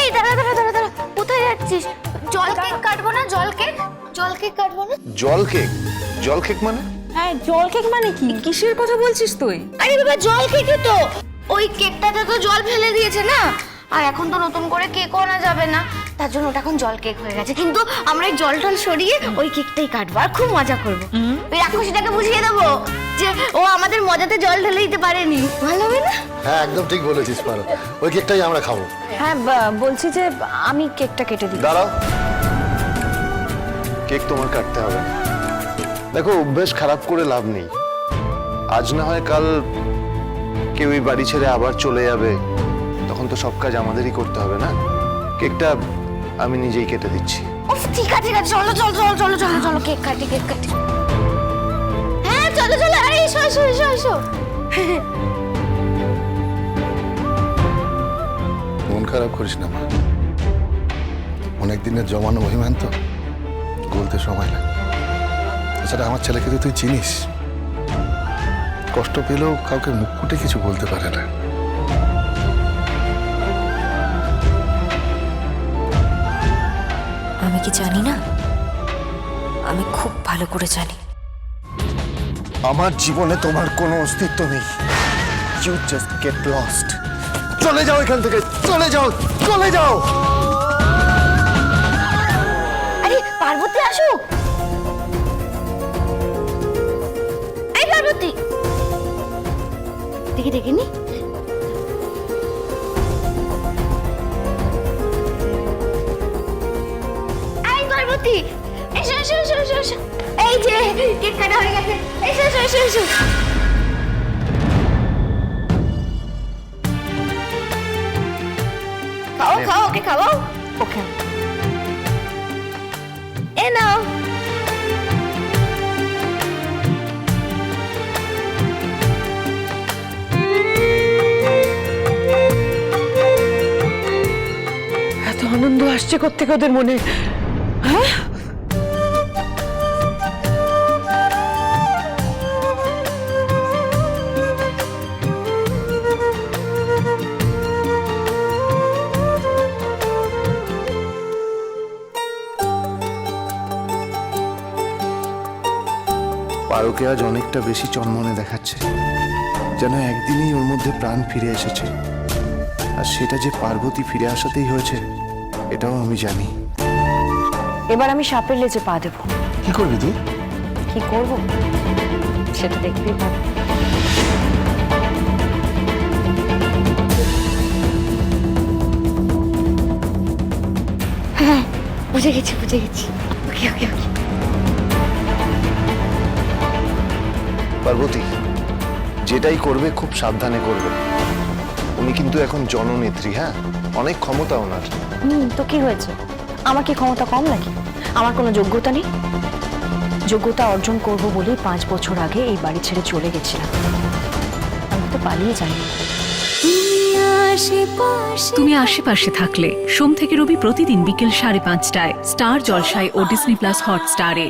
এই দাঁড়া দাঁড়া দাঁড়া দাঁড়া কোথায় যাচ্ছিস? জল কেক কাটবো না? জল কেক জল কেক কাটবো না? জল কেক জল কেক মানে? হ্যাঁ জল কেক মানে কি? কিসের কথা বলছিস তুই? আরে বাবা জল তো। ওই কেকটাতে তো জল ফেলে দিয়েছে না? আর এখন তো নতুন করে কেক আনা যাবে না। তার জন্য ওটা এখন জল কেক হয়ে গেছে। কিন্তু আমরা এই জল টল সরিয়ে ওই কেকটাই কাটবো। আর খুব মজা করব। ওই রাক্ষসীটাকে বুঝিয়ে দেবো যে ও আমাদের মজাতে জল ঢেলে দিতে পারেনি। না হ্যাঁ একদম ঠিক বলেছিস পারো। ওই কেকটাই আমরা খাব। হ্যাঁ বলছি যে আমি কেকটা কেটে দিই। দাঁড়াও। কেক তোমার কাটতে হবে। না দেখো অভ্যেস খারাপ করে লাভ নেই। আজ না হয় কাল কেউ এই বাড়ি ছেড়ে আবার চলে যাবে। তখন তো সব কাজ আমাদেরই করতে হবে না? কেকটা আমি নিজেই কেটে দিচ্ছি। ঠিক আছে ঠিক আছে চলো চলো চলো চলো চলো চলো কেক কাটি কেক কাটি। হ্যাঁ চলো চলো আরে এসো এসো এসো এসো। খারাপ করিস না মা। অনেক দিনের জমানো অভিমান তো গলতে সময় লাগে। এছাড়া আমার ছেলেকে তো তুই চিনিস। কষ্ট পেলেও কাউকে মুখ ফুটে কিছু বলতে পারে না। আমি কি জানি না? আমি খুব ভালো করে জানি। আমার জীবনে তোমার কোনো অস্তিত্ব নেই। ইউ জাস্ট গেট লস্ট চলে যাও এখান থেকে, চলে যাও চলে যাও। আরে, পার্বতী আসুক এই পার্বতী। দেখি পার্বতী, এসো এসো এসো এসো এসো। এই যে, কেক কাটা হয়ে গেছে। এসো এসো এসো এসো। খাওয়াও ওকে এ নাও এত আনন্দ আসছে কোথেকে ওদের মনে? হ্যাঁ? পারোকে আজ অনেকটা বেশি চন্মনে দেখাচ্ছে যেন একদিনেই ওর মধ্যে প্রাণ ফিরে এসেছে। আর সেটা যে পার্বতী ফিরে আসাতেই হয়েছে এটাও আমি জানি। এবার আমি সাপের লেজে পা দেবো। কি করবি তুই? কি করব? সেটা দেখতেই পাবো। হ্যাঁ বুঝে গেছি বুঝে গেছি। ওকে ওকে ওকে। পার্বতী যেটাই করবে খুব সাবধানে করবে। উনি কিন্তু এখন জননেত্রী হ্যাঁ? অনেক ক্ষমতা ওনার। হুম তো কি হয়েছে? আমার কি ক্ষমতা কম নাকি? আমার কোনো যোগ্যতা নেই? যোগ্যতা অর্জন করব বলেই পাঁচ বছর আগে এই বাড়ি ছেড়ে চলে গেছিলাম। আমি তো পালিয়ে যাইনি। তুমি আশেপাশে থাকলে সোম থেকে রবি প্রতিদিন বিকেল সাড়ে পাঁচটায় স্টার জলসায় ও ডিসনি প্লাস হটস্টারে।